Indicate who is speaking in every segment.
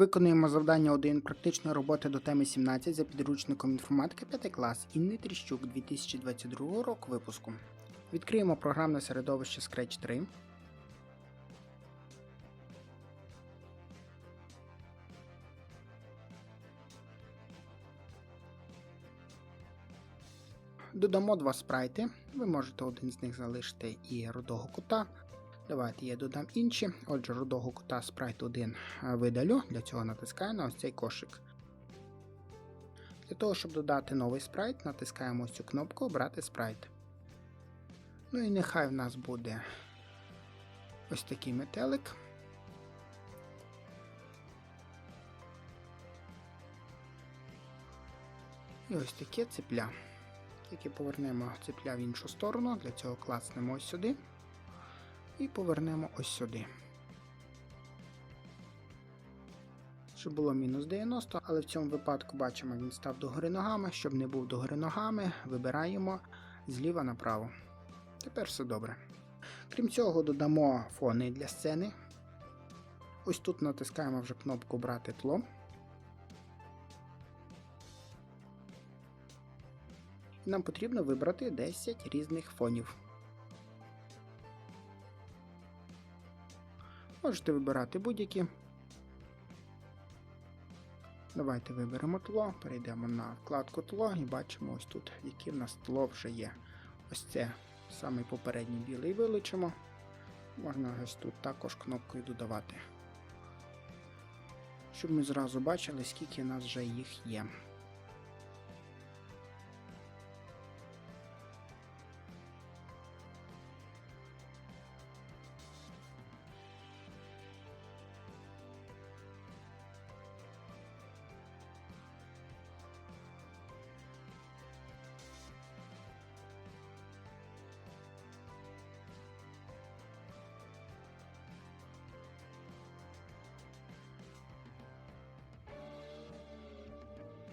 Speaker 1: Виконуємо завдання 1 практичної роботи до теми 17 за підручником інформатики 5 клас Інни Тріщук 2022 року випуску. Відкриємо програмне середовище Scratch 3. Додамо два спрайти. Ви можете один з них залишити і рудого кута. Давайте я додам інші. Отже, рудого кута спрайт 1 видалю. Для цього натискаю на ось цей кошик. Для того, щоб додати новий спрайт, натискаємо ось цю кнопку Обрати спрайт. Ну і нехай в нас буде ось такий метелик. І ось таке цепля. Тільки повернемо цепля в іншу сторону, для цього клацнемо ось сюди і повернемо ось сюди. Щоб було мінус 90, але в цьому випадку бачимо, він став догори ногами. Щоб не був догори ногами, вибираємо зліва направо. Тепер все добре. Крім цього, додамо фони для сцени. Ось тут натискаємо вже кнопку Брати тло. Нам потрібно вибрати 10 різних фонів. Можете вибирати будь-які. Давайте виберемо тло, перейдемо на вкладку тло і бачимо ось тут, яке в нас тло вже є. Ось це самий попередній білий вилучимо. Можна ось тут також кнопкою додавати. Щоб ми зразу бачили, скільки в нас вже їх є.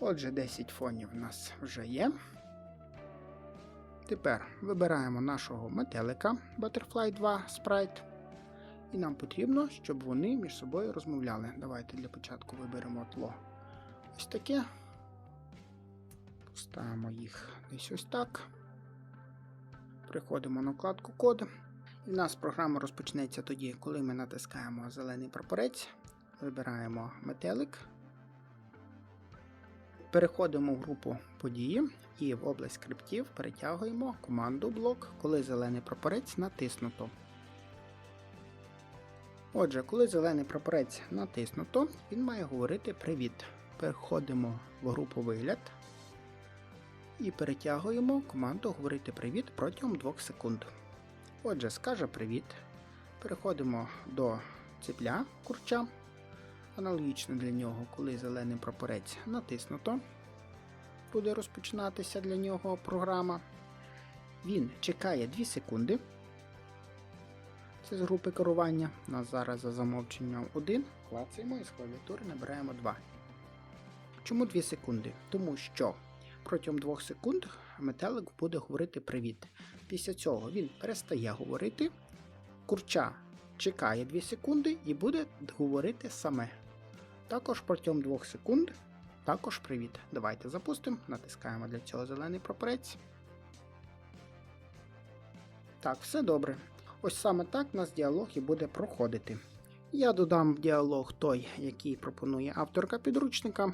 Speaker 1: Отже, 10 фонів у нас вже є. Тепер вибираємо нашого метелика Butterfly 2 Sprite. І нам потрібно, щоб вони між собою розмовляли. Давайте для початку виберемо тло. Ось таке. Поставимо їх десь ось так. Приходимо на вкладку код. І в нас програма розпочнеться тоді, коли ми натискаємо зелений прапорець, вибираємо метелик. Переходимо в групу події і в область скриптів перетягуємо команду блок, коли зелений прапорець натиснуто. Отже, коли зелений прапорець натиснуто, він має говорити Привіт. Переходимо в групу вигляд і перетягуємо команду Говорити Привіт протягом 2 секунд. Отже, скаже Привіт. Переходимо до цепля курча. Аналогічно для нього, коли зелений прапорець натиснуто, буде розпочинатися для нього програма. Він чекає 2 секунди. Це з групи керування. У нас зараз за замовченням 1. Клацаємо і з клавіатури набираємо 2. Чому 2 секунди? Тому що протягом 2 секунд метелик буде говорити привіт. Після цього він перестає говорити. Курча чекає 2 секунди і буде говорити саме. Також протягом 2 секунд. Також привіт. Давайте запустимо. Натискаємо для цього зелений прапорець. Так, все добре. Ось саме так у нас діалог і буде проходити. Я додам в діалог той, який пропонує авторка підручника,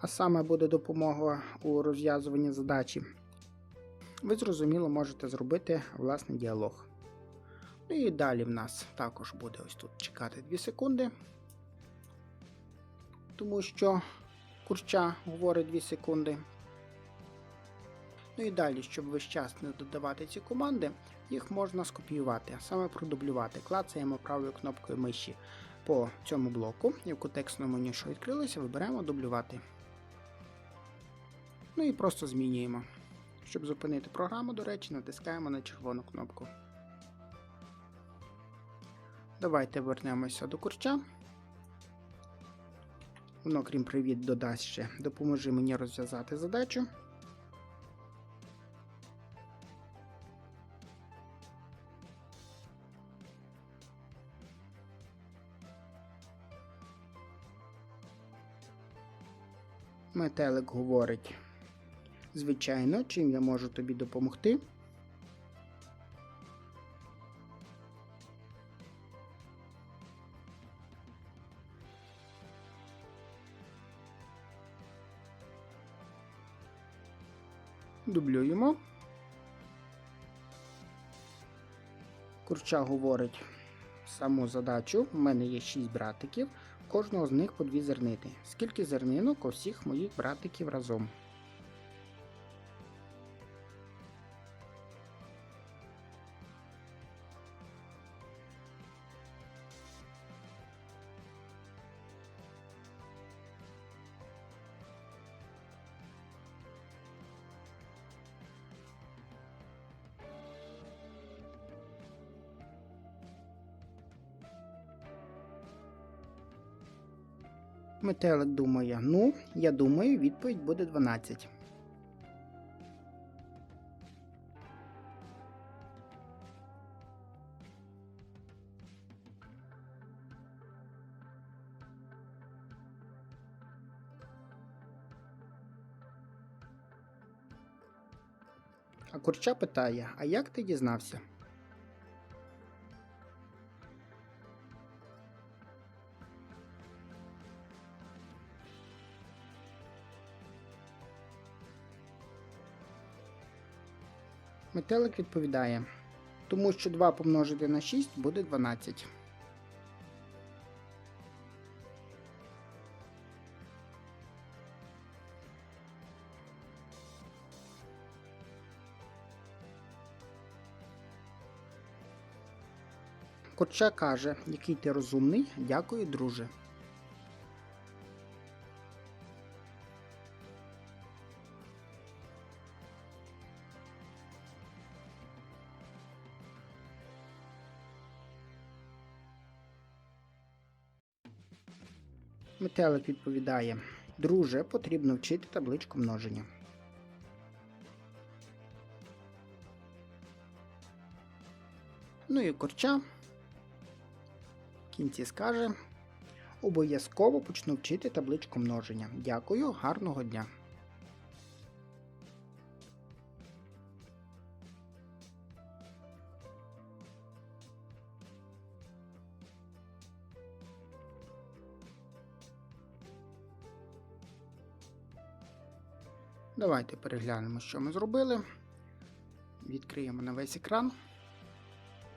Speaker 1: а саме буде допомога у розв'язуванні задачі. Ви зрозуміло можете зробити власний діалог. Ну і далі в нас також буде ось тут чекати 2 секунди тому що курча говорить 2 секунди. Ну і далі, щоб весь час не додавати ці команди, їх можна скопіювати, а саме продублювати. Клацаємо правою кнопкою миші по цьому блоку, і в контекстному меню, відкрилося, вибираємо дублювати. Ну і просто змінюємо. Щоб зупинити програму, до речі, натискаємо на червону кнопку. Давайте вернемося до курча. Воно, крім привіт, додасть ще. Допоможи мені розв'язати задачу. Метелик говорить. Звичайно, чим я можу тобі допомогти? Дублюємо. Курча говорить саму задачу. У мене є 6 братиків, кожного з них по 2 зернити. Скільки зернинок у всіх моїх братиків разом? Метелик думає, ну, я думаю, відповідь буде 12. А курча питає, а як ти дізнався? Метелик відповідає, тому що 2 помножити на 6 буде 12. Курча каже, який ти розумний, дякую, друже. Метелик відповідає: Друже, потрібно вчити табличку множення. Ну і корча в кінці скаже: Обов'язково почну вчити табличку множення. Дякую, гарного дня! Давайте переглянемо, що ми зробили. Відкриємо на весь екран,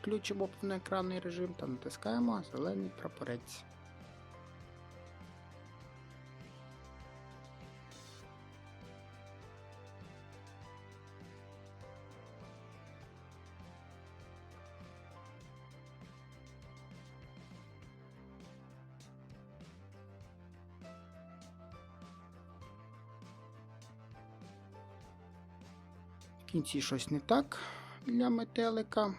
Speaker 1: включимо повноекранний режим та натискаємо зелений прапорець. Кінці щось не так для метелика.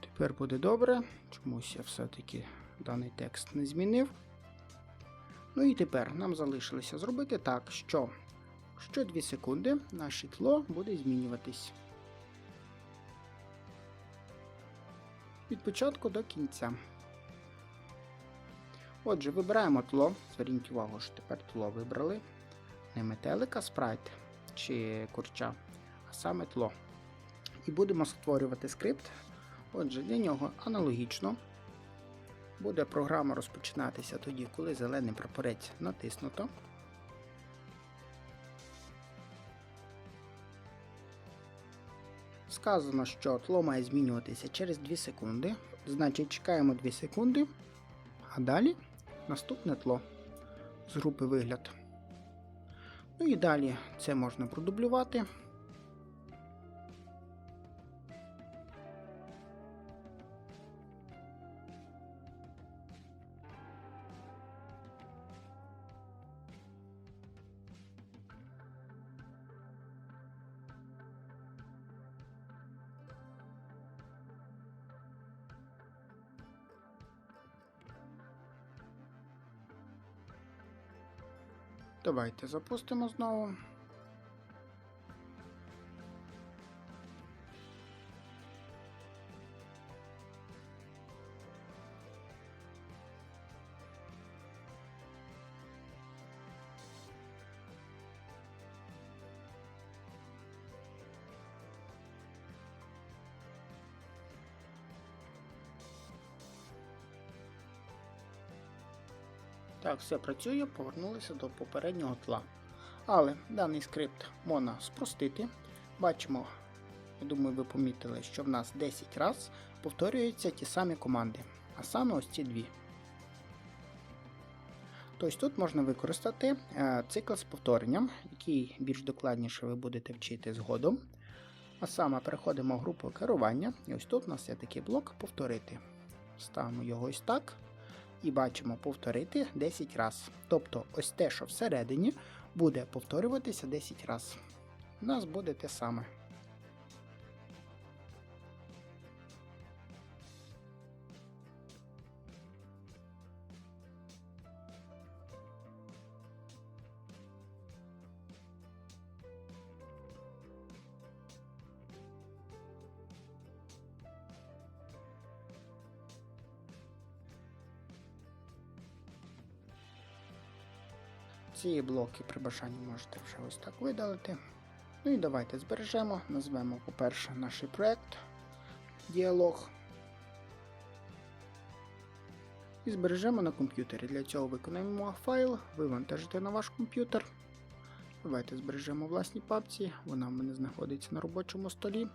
Speaker 1: Тепер буде добре. Чомусь я все-таки даний текст не змінив. Ну і тепер нам залишилося зробити так, що що 2 секунди наше тло буде змінюватись. Від початку до кінця. Отже, вибираємо тло. Зверніть увагу, що тепер тло вибрали. Не метелика спрайт чи курча, а саме тло. І будемо створювати скрипт. Отже, для нього аналогічно буде програма розпочинатися тоді, коли зелений прапорець натиснуто. Сказано, що тло має змінюватися через 2 секунди. Значить, чекаємо 2 секунди, а далі наступне тло з групи вигляд. Ну і далі це можна продублювати. Давайте запустимо знову. Так, все працює, повернулися до попереднього тла. Але даний скрипт можна спростити. Бачимо, я думаю, ви помітили, що в нас 10 разів повторюються ті самі команди, а саме ось ці дві. Тобто тут можна використати е, цикл з повторенням, який більш докладніше ви будете вчити згодом. А саме переходимо в групу керування, і ось тут у нас є такий блок повторити. Ставимо його ось так і бачимо повторити 10 раз. Тобто ось те, що всередині, буде повторюватися 10 раз. У нас буде те саме. Ці блоки при бажанні можете вже ось так видалити. Ну і давайте збережемо, назвемо, по-перше, наш проект діалог. І збережемо на комп'ютері. Для цього виконаємо файл, вивантажите на ваш комп'ютер. Давайте збережемо в власній папці, вона в мене знаходиться на робочому столі.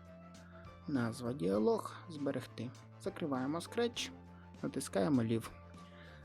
Speaker 1: Назва діалог зберегти. Закриваємо Scratch, натискаємо Leave.